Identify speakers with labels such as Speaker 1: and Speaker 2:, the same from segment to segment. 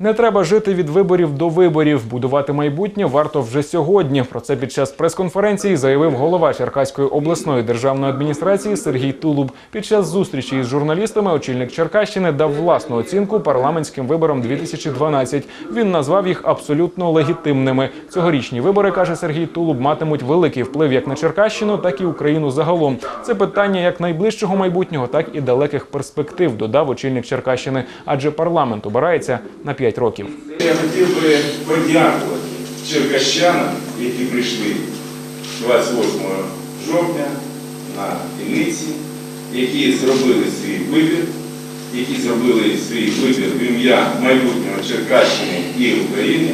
Speaker 1: Не треба жити від виборів до виборів. Будувати майбутнє варто вже сьогодні. Про це під час прес-конференції заявив голова Черкаської обласної державної адміністрації Сергій Тулуб. Під час зустрічі із журналістами очільник Черкащини дав власну оцінку парламентським виборам 2012. Він назвав їх абсолютно легітимними. Цьогорічні вибори каже Сергій Тулуб матимуть великий вплив як на Черкащину, так і Україну загалом. Це питання як найближчого майбутнього, так і далеких перспектив. Додав очільник Черкащини, адже парламент обирається на 5 років.
Speaker 2: Я хотів би подякувати черкащанам, які прийшли 28 жовтня на дільниці, які зробили свій вибір, які зробили свій вибір в ім'я майбутнього Черкащини і України,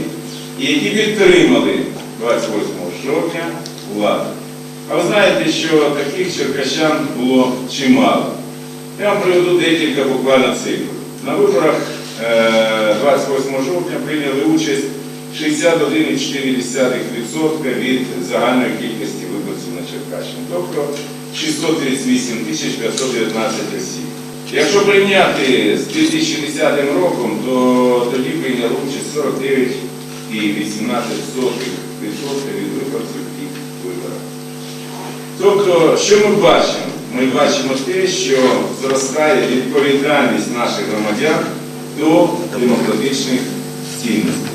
Speaker 2: і які підтримали 28 жовтня владу. А ви знаєте, що таких черкащан було чимало. Я вам приведу декілька буквально цифр. На виборах 28 жовтня прийняли участь 61,4% від загальної кількості виборців на Черкащині, тобто 638 тисяч 519 осіб. Якщо порівняти з 2010 роком, то тоді прийняли участь 49,18% від виборців тих виборах. Тобто, що ми бачимо? Ми бачимо те, що зростає відповідальність наших громадян до демократичних цінностей.